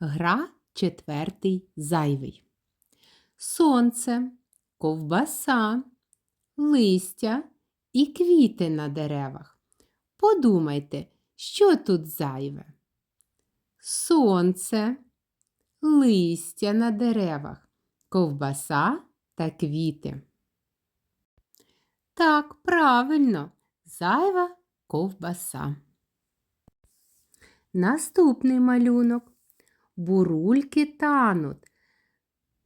Гра четвертий зайвий. Сонце, ковбаса, листя і квіти на деревах. Подумайте, що тут зайве? Сонце, листя на деревах, ковбаса та квіти. Так, правильно, зайва ковбаса. Наступний малюнок. Бурульки тануть.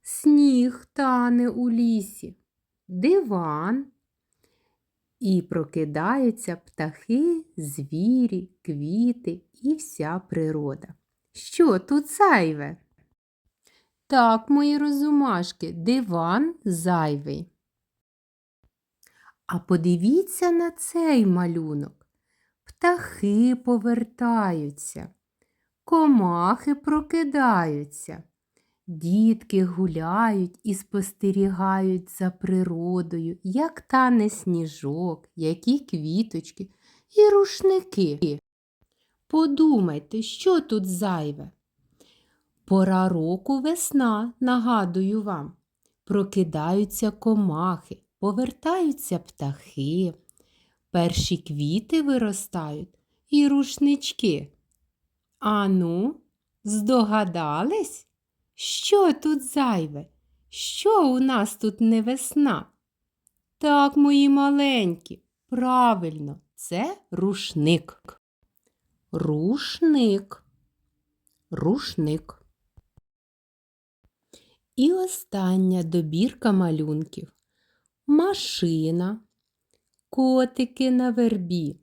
Сніг тане у лісі, диван. І прокидаються птахи, звірі, квіти і вся природа. Що тут зайве? Так, мої розумашки, диван зайвий. А подивіться на цей малюнок. Птахи повертаються, комахи прокидаються, дітки гуляють і спостерігають за природою, як тане сніжок, які квіточки і рушники. Подумайте, що тут зайве. Пора року весна, нагадую вам. Прокидаються комахи, повертаються птахи, перші квіти виростають і рушнички. Ану, здогадались, що тут зайве? Що у нас тут не весна? Так, мої маленькі, правильно, це рушник. Рушник. Рушник. І остання добірка малюнків. Машина, котики на вербі,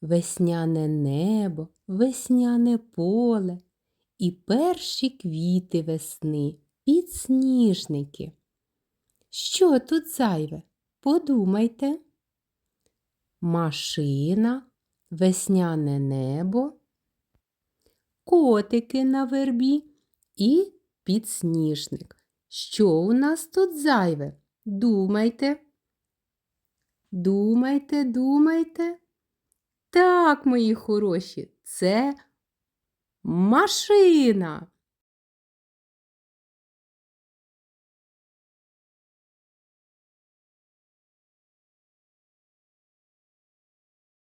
весняне небо, весняне поле і перші квіти весни, підсніжники. Що тут зайве? Подумайте. Машина, весняне небо, котики на вербі і підсніжник. Що у нас тут зайве? Думайте. Думайте, думайте. Так, мої хороші, це машина.